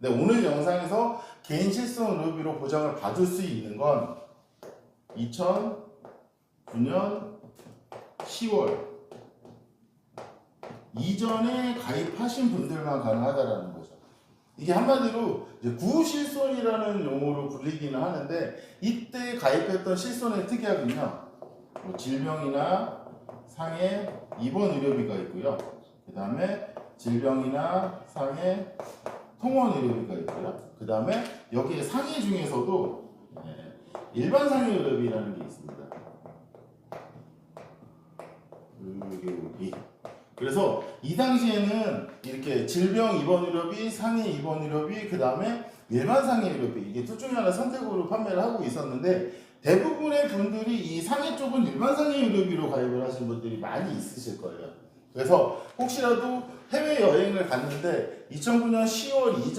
근데 오늘 영상에서 개인 실손 의료비로 보장을 받을 수 있는 건 2009년 10월 이전에 가입하신 분들만 가능하다라는 거죠. 이게 한마디로 구실손이라는 용어로 불리기는 하는데 이때 가입했던 실손의 특약은요. 뭐 질병이나 상해 입원 의료비가 있고요. 그 다음에 질병이나 상해 통원 의료비가 있고요. 그 다음에 여기에 상해 중에서도 예, 일반 상해 의료비라는 게 있습니다. 의료비. 그래서 이 당시에는 이렇게 질병 입원 의료비, 상해 입원 의료비, 그 다음에 일반 상해 의료비 이게 둘 중에 하나 선택으로 판매를 하고 있었는데 대부분의 분들이 이 상해 쪽은 일반 상해 의료비로 가입을 하신 분들이 많이 있으실 거예요. 그래서 혹시라도 해외 여행을 갔는데 2009년 10월 이전